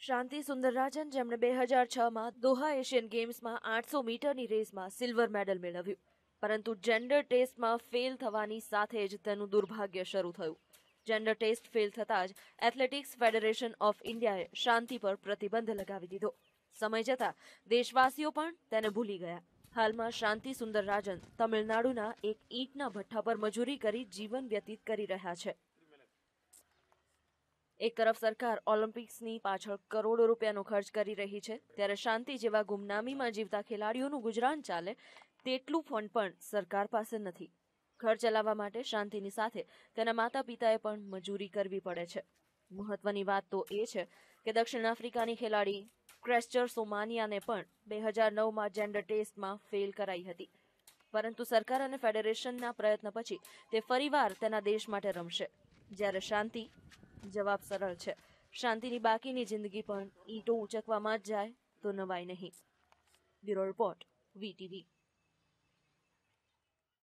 શાંતિ સુંદરરાજન જેમણે બે હજાર છમાં દોહા એશિયન ગેમ્સમાં આઠસો મીટરની રેસમાં સિલ્વર મેડલ મેળવ્યું. પરંતુ જેન્ડર ટેસ્ટમાં ફેલ થવાની સાથે જ તેનું દુર્ભાગ્ય શરૂ થયું. જેન્ડર ટેસ્ટ ફેલ થતાં જ એથ્લેટિક્સ ફેડરેશન ઓફ ઇન્ડિયાએ શાંતિ પર પ્રતિબંધ લગાવી દીધો. સમય જતાં દેશવાસીઓ પણ તેને ભૂલી ગયા. હાલમાં શાંતિ સુંદરરાજન તમિલનાડુના એક ઈંટના ભઠ્ઠા પર મજૂરી કરી જીવન વ્યતીત કરી રહ્યા છે. એક તરફ સરકાર ઓલિમ્પિક્સની પાછળ કરોડો રૂપિયાનો ખર્ચ કરી રહી છે, ત્યારે શાંતિ જેવા ગુમનામીમાં જીવતા ખેલાડીઓનું ગુજરાન ચાલે તેટલું ફંડ પણ સરકાર પાસે નથી. ઘર ચલાવવા માટે શાંતિની સાથે તેના માતા પિતાએ પણ મજૂરી કરવી પડે છે. મહત્વની વાત તો એ છે કે દક્ષિણ આફ્રિકાની ખેલાડી ક્રેસ્ચર સોમાનિયાને પણ બે હજાર નવમાં જેન્ડર ટેસ્ટમાં ફેલ કરાઈ હતી. પરંતુ સરકાર અને ફેડરેશનના પ્રયત્ન પછી તે ફરીવાર તેના દેશ માટે રમશે. જ્યારે શાંતિ જવાબ સરળ છે. શાંતિની બાકીની જિંદગી પણ ઈંટો ઉંચકવામાં જ જાય તો નવાય નહીં. Bureau report VTV